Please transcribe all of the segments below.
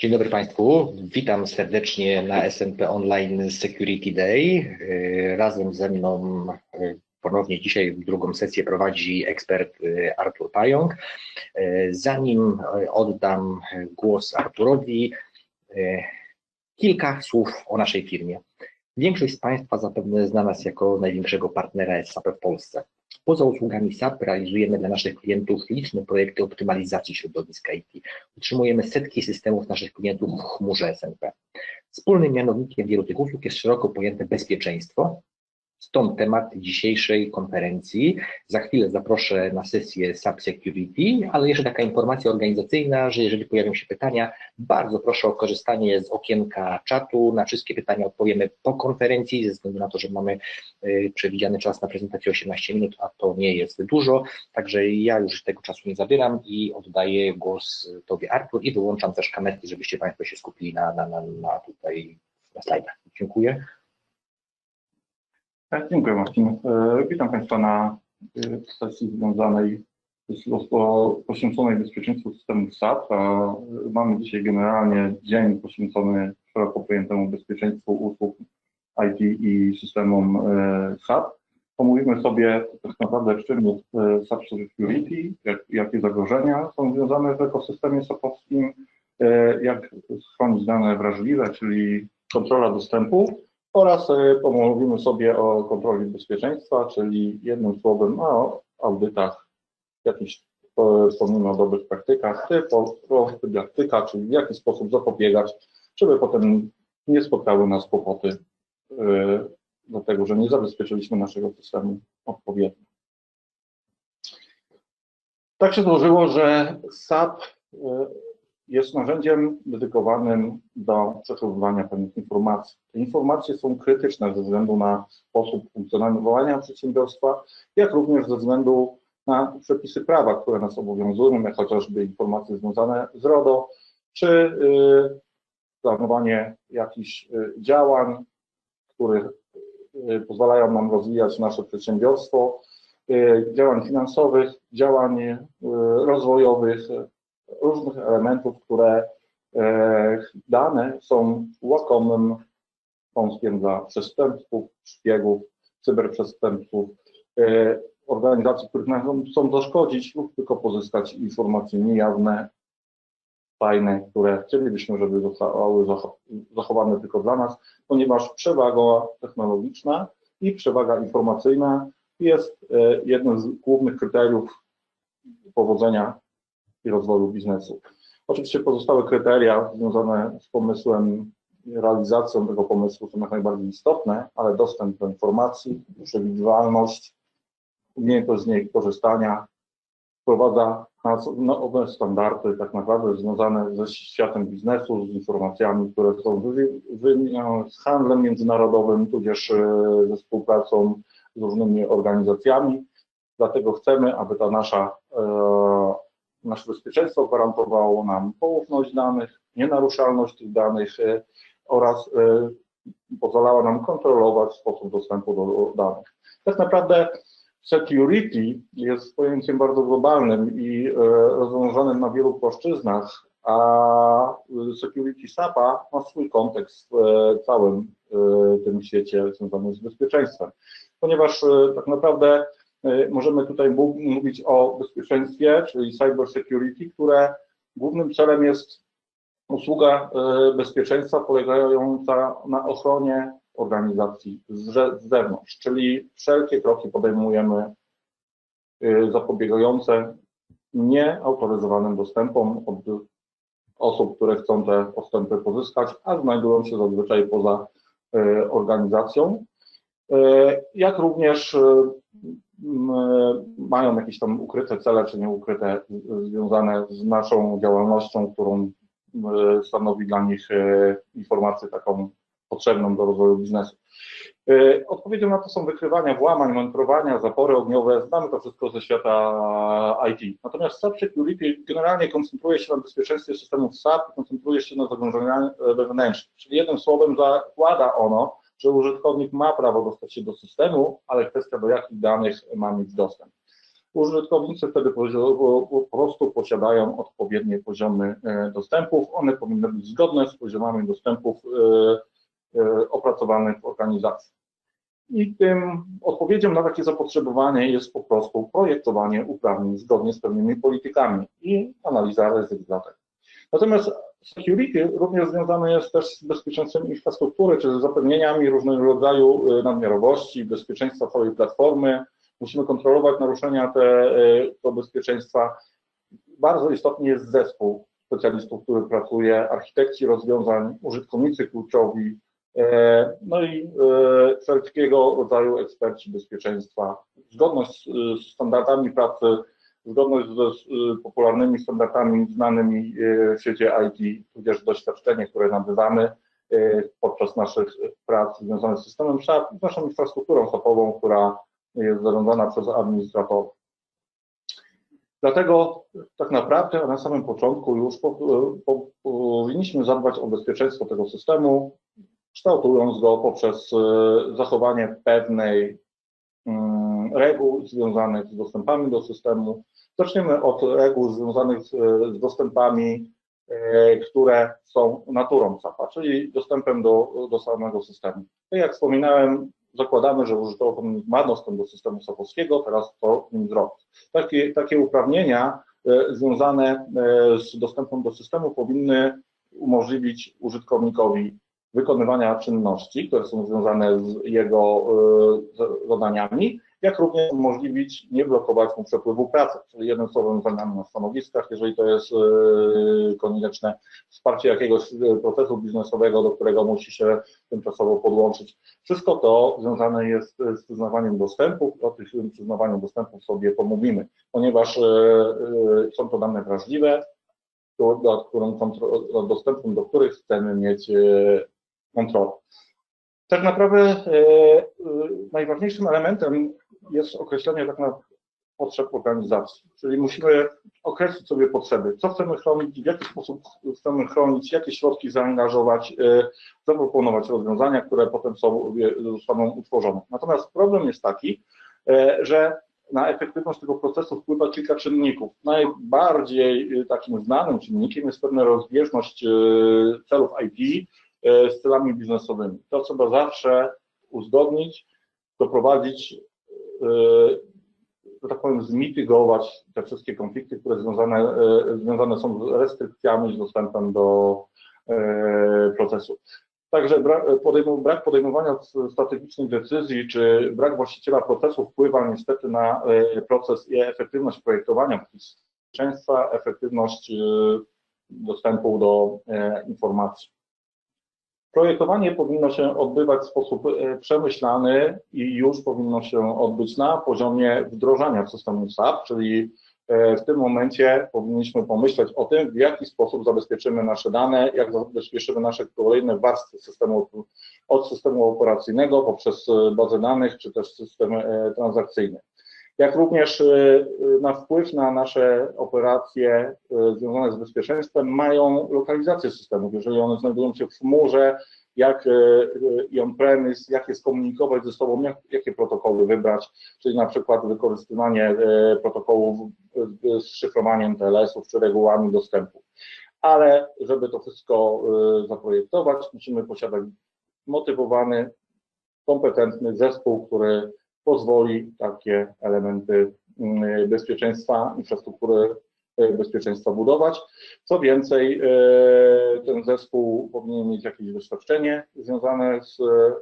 Dzień dobry Państwu, witam serdecznie na SNP Online Security Day. Y, Razem ze mną y, ponownie dzisiaj drugą sesję prowadzi ekspert y, Artur Pająk. Zanim oddam głos Arturowi, kilka słów o naszej firmie. Większość z Państwa zapewne zna nas jako największego partnera SAP w Polsce. Poza usługami SAP realizujemy dla naszych klientów liczne projekty optymalizacji środowiska IT. Utrzymujemy setki systemów naszych klientów w chmurze SNP. Wspólnym mianownikiem wielu tych usług jest szeroko pojęte bezpieczeństwo, Stąd temat dzisiejszej konferencji. Za chwilę zaproszę na sesję SAP Security, ale jeszcze taka informacja organizacyjna, że jeżeli pojawią się pytania, bardzo proszę o korzystanie z okienka czatu. Na wszystkie pytania odpowiemy po konferencji, ze względu na to, że mamy y, przewidziany czas na prezentację 18 minut, a to nie jest dużo. Także ja już tego czasu nie zabieram i oddaję głos Tobie, Artur, i wyłączam też kamerki, żebyście Państwo się skupili na, na, na, na tutaj na slajdach. Dziękuję. Tak, dziękuję Marcin. E, witam Państwa na e, sesji związanej poświęconej bezpieczeństwu systemu SAP. Mamy dzisiaj generalnie dzień poświęcony szeroko pojętemu bezpieczeństwu usług IT i systemom e, SAP. Pomówimy sobie tak naprawdę, czym jest SAP Security, jak, jakie zagrożenia są związane w ekosystemie SAP-owskim, jak chronić dane wrażliwe, czyli kontrola dostępu oraz e, pomówimy sobie o kontroli bezpieczeństwa, czyli jednym słowem o audytach, jakichś wspomnienia o dobrych praktykach, profilaktyka, czyli w jaki sposób zapobiegać, żeby potem nie spotkały nas kłopoty e, dlatego, że nie zabezpieczyliśmy naszego systemu odpowiednio. Tak się złożyło, że SAP e, jest narzędziem dedykowanym do przechowywania pewnych informacji. Te informacje są krytyczne ze względu na sposób funkcjonowania przedsiębiorstwa, jak również ze względu na przepisy prawa, które nas obowiązują, jak chociażby informacje związane z RODO, czy y, planowanie jakichś y, działań, które y, pozwalają nam rozwijać nasze przedsiębiorstwo, działań finansowych, działań rozwojowych, różnych elementów, które e, dane są łakomym wąskiem dla przestępców, szpiegów, cyberprzestępców, e, organizacji, których chcą zaszkodzić lub tylko pozyskać informacje niejawne, tajne, które chcielibyśmy, żeby zostały zachowane tylko dla nas, ponieważ przewaga technologiczna i przewaga informacyjna jest e, jednym z głównych kryteriów powodzenia i rozwoju biznesu. Oczywiście pozostałe kryteria związane z pomysłem realizacją tego pomysłu są jak najbardziej istotne, ale dostęp do informacji, przewidywalność, umiejętność z niej korzystania wprowadza nowe standardy tak naprawdę związane ze światem biznesu, z informacjami, które są z handlem międzynarodowym, tudzież e, ze współpracą z różnymi organizacjami. Dlatego chcemy, aby ta nasza e, nasze bezpieczeństwo gwarantowało nam poufność danych, nienaruszalność tych danych e, oraz e, pozwalała nam kontrolować sposób dostępu do danych. Tak naprawdę security jest pojęciem bardzo globalnym i e, rozwiązanym na wielu płaszczyznach, a security SAP-a ma swój kontekst w całym tym świecie związanym z bezpieczeństwem, ponieważ tak naprawdę możemy tutaj mówić o bezpieczeństwie, czyli cyber security, które głównym celem jest usługa e, bezpieczeństwa polegająca na ochronie organizacji z zewnątrz, czyli wszelkie kroki podejmujemy e, zapobiegające nieautoryzowanym dostępom od osób, które chcą te postępy pozyskać, a znajdują się zazwyczaj poza organizacją. Jak również mają jakieś tam ukryte cele, czy nieukryte, związane z naszą działalnością, którą stanowi dla nich e, informację taką potrzebną do rozwoju biznesu. Odpowiedzią na to są wykrywania włamań, monitorowania, zapory ogniowe. Znamy to wszystko ze świata IT. Natomiast SAP Security generalnie koncentruje się na bezpieczeństwie systemów SAP, koncentruje się na zagrożeniach wewnętrznych. Czyli jednym słowem zakłada ono, że użytkownik ma prawo dostać się do systemu, ale kwestia do jakich danych ma mieć dostęp. Użytkownicy wtedy po prostu posiadają odpowiednie poziomy e, dostępów. One powinny być zgodne z poziomami dostępów e, e, opracowanych w organizacji. I tym odpowiedzią na takie zapotrzebowanie jest po prostu projektowanie uprawnień zgodnie z pewnymi politykami i analiza ryzyk dla tego. Natomiast security również związane jest też z bezpieczeństwem infrastruktury, czy z zapewnieniami różnego rodzaju y, nadmiarowości, bezpieczeństwa całej platformy. Musimy kontrolować naruszenia te, y, to bezpieczeństwa. Bardzo istotny jest zespół specjalistów, który pracuje, architekci rozwiązań, użytkownicy kluczowi, e, no i wszelkiego rodzaju eksperci bezpieczeństwa. Zgodność z standardami pracy zgodność z, y, popularnymi standardami znanymi y, w świecie IT, tudzież doświadczenie, które nabywamy y, podczas naszych prac związanych z systemem SAP i z naszą infrastrukturą SAP-ową, która jest zarządzana przez administratorów. Dlatego tak naprawdę na samym początku już po, po, powinniśmy zadbać o bezpieczeństwo tego systemu, kształtując go poprzez zachowanie pewnej reguł związanych z dostępami do systemu. Zaczniemy od reguł związanych z, z dostępami, e, które są naturą SAP-a, czyli dostępem do, do samego systemu. Tak jak wspominałem, zakładamy, że użytkownik ma dostęp do systemu SAP-owskiego, teraz to nim zrobić. Takie, takie uprawnienia e, związane e, z dostępem do systemu powinny umożliwić użytkownikowi wykonywania czynności, które są związane z jego zadaniami, jak również umożliwić, nie blokować mu przepływu pracy, czyli jednym słowem zamiany na stanowiskach, jeżeli to jest e, konieczne, wsparcie jakiegoś e, procesu biznesowego, do którego musi się tymczasowo podłączyć. Wszystko to związane jest z przyznawaniem dostępów, o tym przyznawaniu dostępów sobie pomówimy, ponieważ e, e, są to dane wrażliwe, do, do, kontro- do dostępem do których chcemy mieć e, kontrolę. Tak naprawdę e, e, najważniejszym elementem jest określenie tak na potrzeb organizacji, czyli musimy określić sobie potrzeby, co chcemy chronić, w jaki sposób chcemy chronić, jakie środki zaangażować, e, zaproponować rozwiązania, które potem są, zostaną utworzone. Natomiast problem jest taki, że na efektywność tego procesu wpływa kilka czynników. Najbardziej takim znanym czynnikiem jest pewna rozbieżność celów IT z celami biznesowymi. To trzeba zawsze uzgodnić, doprowadzić, e, że tak powiem, zmitygować te wszystkie konflikty, które związane, e, związane są z restrykcjami, z dostępem do e, procesu. Także brak, brak podejmowania strategicznych decyzji, czy brak właściciela procesu wpływa niestety na e, proces i efektywność projektowania bezpieczeństwa, efektywność e, dostępu do e, informacji. Projektowanie powinno się odbywać w sposób e, przemyślany i już powinno się odbyć na poziomie wdrożenia systemu SAP, czyli e, w tym momencie powinniśmy pomyśleć o tym, w jaki sposób zabezpieczymy nasze dane, jak zabezpieczymy nasze kolejne warstwy systemu, od systemu operacyjnego poprzez e, bazę danych, czy też system transakcyjny. Jak również e, na wpływ na nasze operacje e, związane z bezpieczeństwem mają lokalizację systemów. Jeżeli one znajdują się w chmurze, jak i on-premise, jak je skomunikować ze sobą, jak, jakie protokoły wybrać, czyli na przykład wykorzystywanie protokołów z- szyfrowaniem TLS-ów czy regułami dostępu. Ale żeby to wszystko zaprojektować, musimy posiadać motywowany, kompetentny zespół, który pozwoli takie elementy mm, bezpieczeństwa, infrastruktury e, bezpieczeństwa budować. Co więcej, e, ten zespół powinien mieć jakieś doświadczenie związane z e,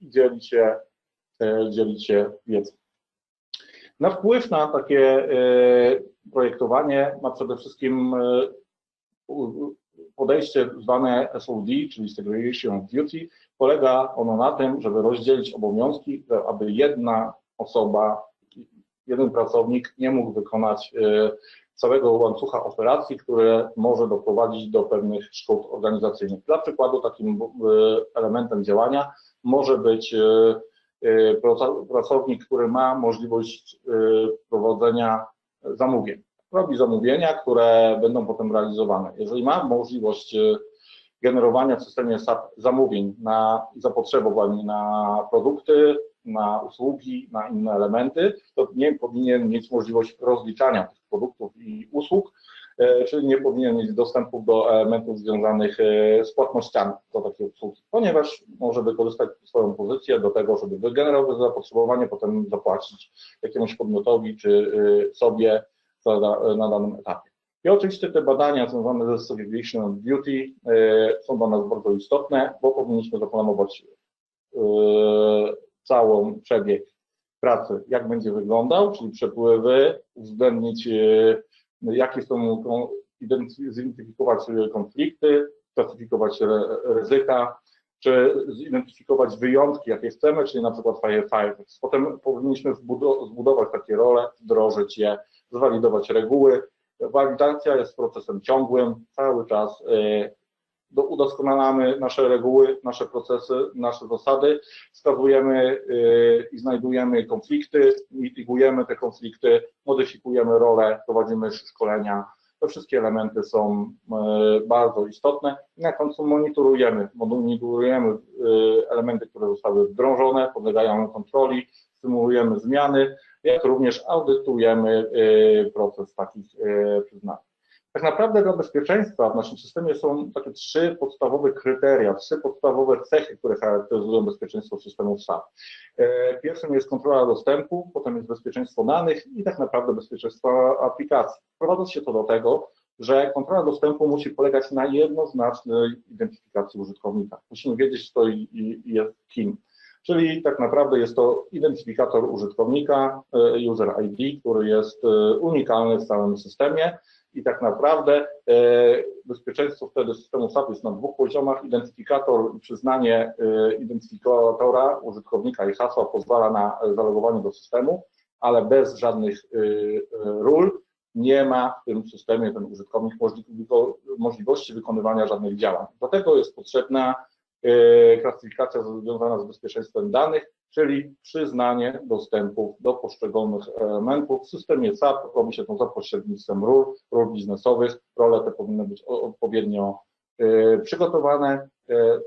dzielić się, dzielić się wiedzą. Na wpływ na takie projektowanie ma przede wszystkim podejście zwane SOD, czyli Segregation of Duty. Polega ono na tym, żeby rozdzielić obowiązki, aby jedna osoba, jeden pracownik nie mógł wykonać e, całego łańcucha operacji, które może doprowadzić do pewnych szkód organizacyjnych. Dla przykładu takim e, elementem działania może być e, pracownik, który ma możliwość prowadzenia zamówień. Robi zamówienia, które będą potem realizowane. Jeżeli ma możliwość e, generowania w systemie SAP zamówień na zapotrzebowań na produkty, na usługi, na inne elementy, to nie powinien mieć możliwość rozliczania tych produktów i usług, e, czyli nie powinien mieć dostępu do elementów związanych e, z płatnościami do takiej usługi, ponieważ może wykorzystać swoją pozycję do tego, żeby wygenerować zapotrzebowanie, potem zapłacić jakiemuś podmiotowi czy sobie na danym etapie. I oczywiście te badania związane ze segregation and duty są dla nas bardzo istotne, bo powinniśmy zaplanować e, całą przebieg pracy, jak będzie wyglądał, czyli przepływy, uwzględnić e, jakie są, zidentyfikować konflikty, klasyfikować ry- ryzyka, czy zidentyfikować wyjątki, jakie chcemy, czyli na przykład firefighters. Potem powinniśmy zbudować takie role, wdrożyć je, zwalidować reguły. Walidacja jest procesem ciągłym, cały czas e, do, udoskonalamy nasze reguły, nasze procesy, nasze zasady, wskazujemy e, i znajdujemy konflikty, mitygujemy te konflikty, modyfikujemy role, prowadzimy szkolenia. Te wszystkie elementy są e, bardzo istotne. Na końcu monitorujemy, monitorujemy elementy, które zostały wdrożone, podlegają kontroli, stymulujemy zmiany, jak również audytujemy e, proces takich e, przyznań. Tak naprawdę dla bezpieczeństwa w naszym systemie są takie trzy podstawowe kryteria, trzy podstawowe cechy, które charakteryzują bezpieczeństwo systemów SAP. E, Pierwszym jest kontrola dostępu, potem jest bezpieczeństwo danych i tak naprawdę bezpieczeństwo aplikacji. Prowadzi się to do tego, że kontrola dostępu musi polegać na jednoznacznej identyfikacji użytkownika. Musimy wiedzieć, kto jest kim. Czyli tak naprawdę jest to identyfikator użytkownika, e, user ID, który jest e, unikalny w całym systemie i tak naprawdę e, bezpieczeństwo wtedy systemu SAP jest na dwóch poziomach. Identyfikator i przyznanie identyfikatora użytkownika i hasła pozwala na zalogowanie do systemu, ale bez żadnych ról nie ma w tym systemie ten użytkownik możli- możliwości wykonywania żadnych działań. Do tego jest potrzebna klasyfikacja związana z bezpieczeństwem danych, czyli przyznanie dostępów do poszczególnych elementów. W systemie SAP robi się to za pośrednictwem ról, ról biznesowych. Role te powinny być odpowiednio e, przygotowane e,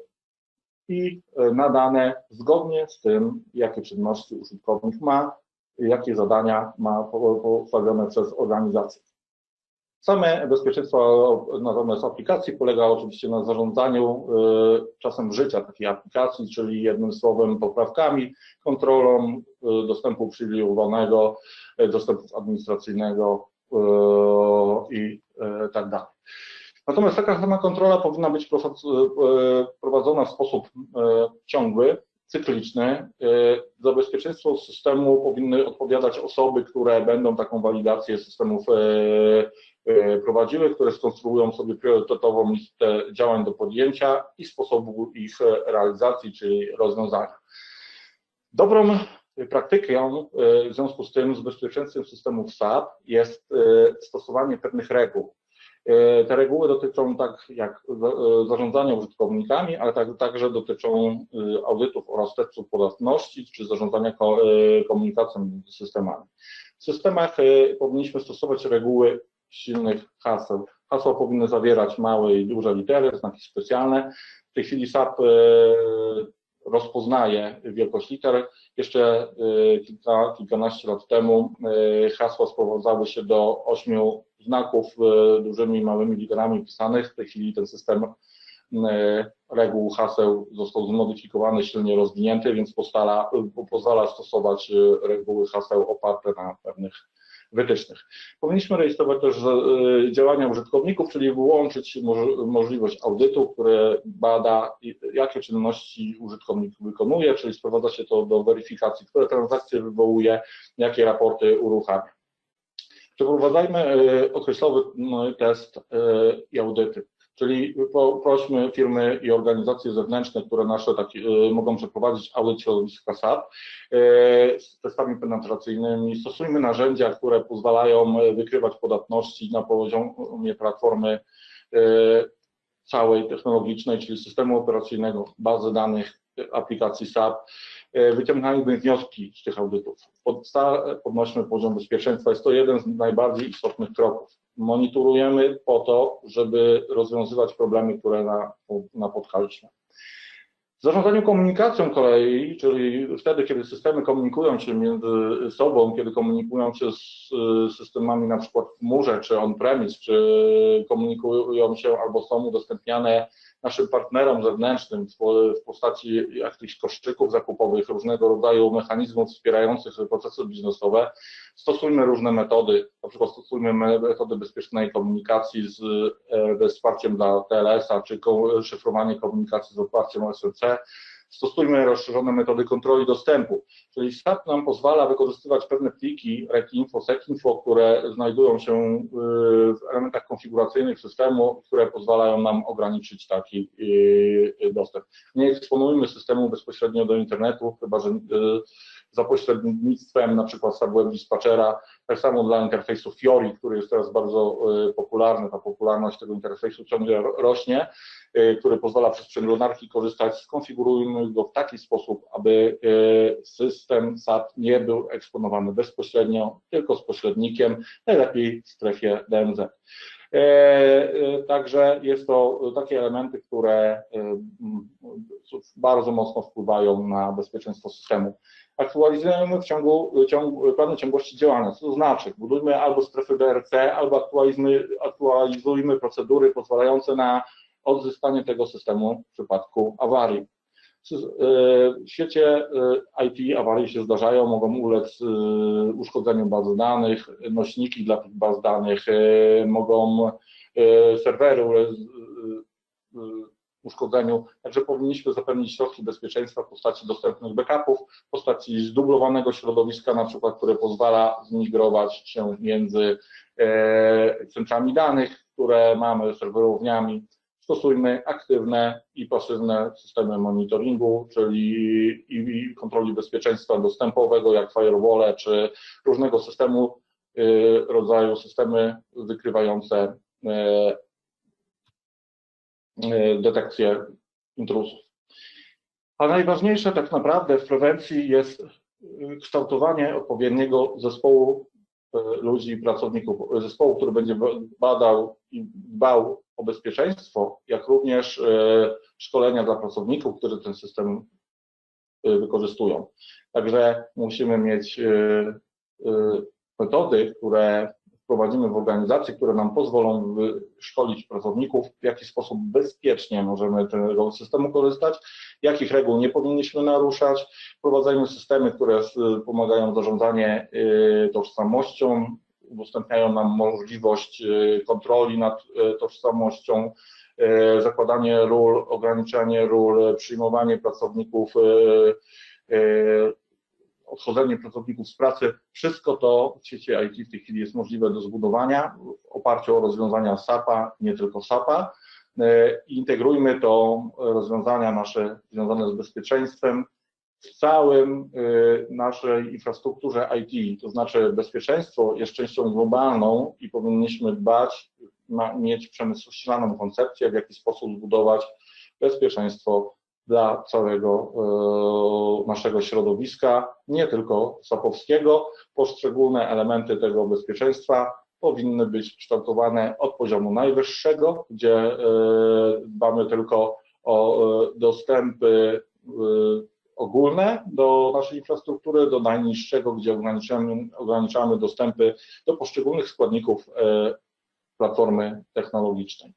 i e, nadane zgodnie z tym, jakie czynności użytkownik ma, jakie zadania ma po- postawione przez organizację. Same bezpieczeństwo natomiast aplikacji polega oczywiście na zarządzaniu y, czasem życia takiej aplikacji, czyli jednym słowem poprawkami, kontrolą y, dostępu uprzywilejowanego, y, dostępu administracyjnego i tak dalej. Natomiast taka sama kontrola powinna być prowadzona w sposób ciągły, cykliczny. Y, Za bezpieczeństwo systemu powinny odpowiadać osoby, które będą taką walidację systemów y, y, prowadziły, które skonstruują sobie priorytetową listę działań do podjęcia i sposobu ich realizacji, czyli rozwiązania. Dobrą praktyką w związku z tym z bezpieczeństwem systemów SAP jest stosowanie pewnych reguł. Y, Te reguły dotyczą tak jak y, zarządzania użytkownikami, ale tak, także dotyczą y, audytów oraz testów podatności czy zarządzania ko- komunikacją między systemami. W systemach powinniśmy stosować reguły silnych haseł. Hasła powinny zawierać małe i duże litery, znaki specjalne. W tej chwili SAP rozpoznaje wielkość liter. Jeszcze y, kilka, kilkanaście lat temu y, hasła sprowadzały się do ośmiu znaków y, dużymi i małymi literami pisanych. W tej chwili ten system reguł haseł został zmodyfikowany, silnie rozwinięty, więc postala, y, pozwala stosować reguły haseł oparte na pewnych wytycznych. Powinniśmy rejestrować też y, działania użytkowników, czyli wyłączyć moż- możliwość audytu, który bada, jakie czynności użytkownik wykonuje, czyli sprowadza się to do weryfikacji, które transakcje wywołuje, jakie raporty uruchamia. Przeprowadzajmy y, okresowy no, test y, i audyty. Czyli prośmy firmy i organizacje zewnętrzne, które nasze y, mogą przeprowadzić audyt środowiska SAP y, z testami penetracyjnymi. Stosujmy narzędzia, które pozwalają y, wykrywać podatności na poziomie platformy całej technologicznej, czyli systemu operacyjnego, bazy danych, aplikacji SAP. Wyciągnijmy wnioski z tych audytów. Podnośmy poziom bezpieczeństwa. Jest to jeden z najbardziej istotnych kroków. Monitorujemy po to, żeby rozwiązywać problemy, które na, napotkaliśmy. W zarządzaniu komunikacją kolei, czyli wtedy, kiedy systemy komunikują się między sobą, kiedy komunikują się z systemami na przykład w chmurze czy on-premise, czy komunikują się albo są udostępniane naszym partnerom zewnętrznym w po- w postaci jakichś koszyków zakupowych, różnego rodzaju mechanizmów wspierających procesy biznesowe, stosujmy różne metody, na przykład stosujmy me- metody bezpiecznej komunikacji z, e, ze wsparciem dla TLS-a, czy szyfrowanie komunikacji z oparciem o SLC, stosujmy rozszerzone metody kontroli dostępu, czyli SAP nam pozwala wykorzystywać pewne pliki REC-info, które znajdują się y, w elementach konfiguracyjnych systemu, które pozwalają nam ograniczyć taki y, dostęp. Nie eksponujmy systemu bezpośrednio do internetu, chyba że y, za pośrednictwem na przykład SAP Web Dispatchera, tak samo dla interfejsu Fiori, który jest teraz bardzo y, popularny, ta popularność tego interfejsu ciągle ro- rośnie, y, który pozwala przez przeglądarki korzystać, skonfigurujmy go w taki sposób, aby y, system SAP nie był eksponowany bezpośrednio, tylko z pośrednikiem, najlepiej w strefie DMZ. E, e, Także jest to takie elementy, które e, bardzo mocno wpływają na bezpieczeństwo systemu. Aktualizujemy w ciągu, ciągu planu ciągłości działania, co to znaczy budujmy albo strefy DRC, albo aktualizujmy, aktualizujmy procedury pozwalające na odzyskanie tego systemu w przypadku awarii. E, W świecie e, IT awarie się zdarzają, mogą ulec e, uszkodzeniu bazy danych, nośniki dla tych baz danych, mogą serwery ulec uszkodzeniu, także powinniśmy zapewnić środki bezpieczeństwa w postaci dostępnych backupów, w postaci zdublowanego środowiska, na przykład, które pozwala zmigrować się między centrami danych, które mamy, serwerowniami, stosujmy aktywne i pasywne systemy monitoringu, czyli i, kontroli bezpieczeństwa dostępowego, jak firewall, czy różnego systemu y, rodzaju systemy wykrywające y, y, detekcję intruzów. A najważniejsze tak naprawdę w prewencji jest kształtowanie odpowiedniego zespołu ludzi, pracowników, zespołu, który będzie badał i dbał o bezpieczeństwo, jak również y, szkolenia dla pracowników, którzy ten system y, wykorzystują. Także musimy mieć y, metody, które wprowadzimy w organizacji, które nam pozwolą szkolić pracowników, w jaki sposób bezpiecznie możemy tego systemu korzystać, jakich reguł nie powinniśmy naruszać. Wprowadzajmy systemy, które pomagają w zarządzanie tożsamością, udostępniają nam możliwość y, kontroli nad y, tożsamością, y, zakładanie ról, ograniczanie ról, przyjmowanie pracowników, odchodzenie pracowników z pracy, wszystko to w sieci IT w tej chwili jest możliwe do zbudowania w oparciu o rozwiązania SAP-a, nie tylko SAP-a. E, Integrujmy to rozwiązania nasze związane z bezpieczeństwem w całym e, naszej infrastrukturze IT, to znaczy bezpieczeństwo jest częścią globalną i powinniśmy dbać, mieć przemysłościaną koncepcję, w jaki sposób zbudować bezpieczeństwo dla całego e, naszego środowiska, nie tylko sapowskiego. Poszczególne elementy tego bezpieczeństwa powinny być kształtowane od poziomu najwyższego, gdzie e, dbamy tylko o dostępy ogólne do naszej infrastruktury, do najniższego, gdzie ograniczamy, ograniczamy dostępy do poszczególnych składników e, platformy technologicznej.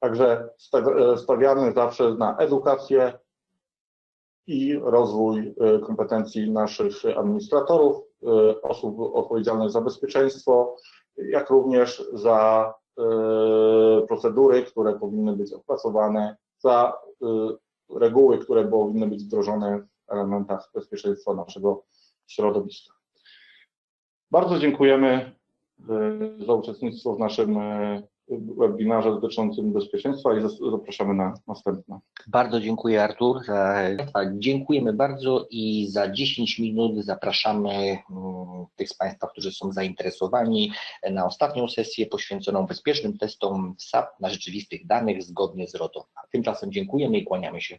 Także sta- stawiamy zawsze na edukację i rozwój e, kompetencji naszych administratorów, e, osób odpowiedzialnych za bezpieczeństwo, jak również za e, procedury, które powinny być opracowane, za e, reguły, które powinny być wdrożone w elementach bezpieczeństwa naszego środowiska. Bardzo dziękujemy e, za uczestnictwo w naszym e, webinarze dotyczącym bezpieczeństwa i zapraszamy na następne. Bardzo dziękuję Artur. Dziękujemy bardzo i za 10 minut zapraszamy mm, tych z Państwa, którzy są zainteresowani na ostatnią sesję poświęconą bezpiecznym testom SAP na rzeczywistych danych zgodnie z RODO. A tymczasem dziękujemy i kłaniamy się.